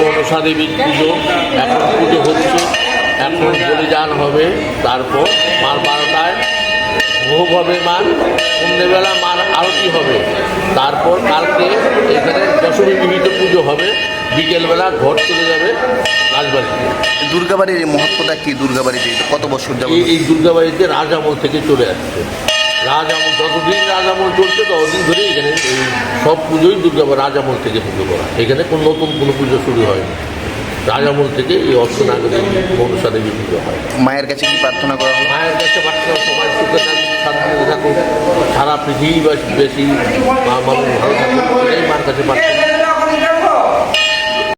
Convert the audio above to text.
মনসা দেবীর পুজো পুজো হচ্ছে। বলিদান হবে। তারপর মার বারোটায় ভোগ হবে মার। সন্ধ্যেবেলা মার আরতি হবে। তারপর কালকে এখানে দশমী বিহিত পুজো হবে। বিকেলবেলা ঘর চলে যাবে রাজবাড়িতে। দুর্গাবাড়ির এই মহত্বটা কি দুর্গাবাড়িতে? কত বছর যাবে এই দুর্গাবাড়িতে রাজ আমল থেকে চলে আসছে। রাজামল যতদিন রাজামল চলছে ততদিন ধরে এখানে এই সব পুজোই দুর্গাবার রাজামল থেকে পুজো করা। এখানে কোনো নতুন কোনো পুজো শুরু হয়নি। রাজামল থেকে এই অর্থনাগরী মনসা দেবী পুজো হয়। মায়ের কাছে কি প্রার্থনা করা হয় মায়ের কাছে প্রার্থনা সবাই সুখে থাকুক সারা পৃথিবীবাসী বেশি মা মানুষ ভালো থাকুক এটাই মার কাছে প্রার্থনা।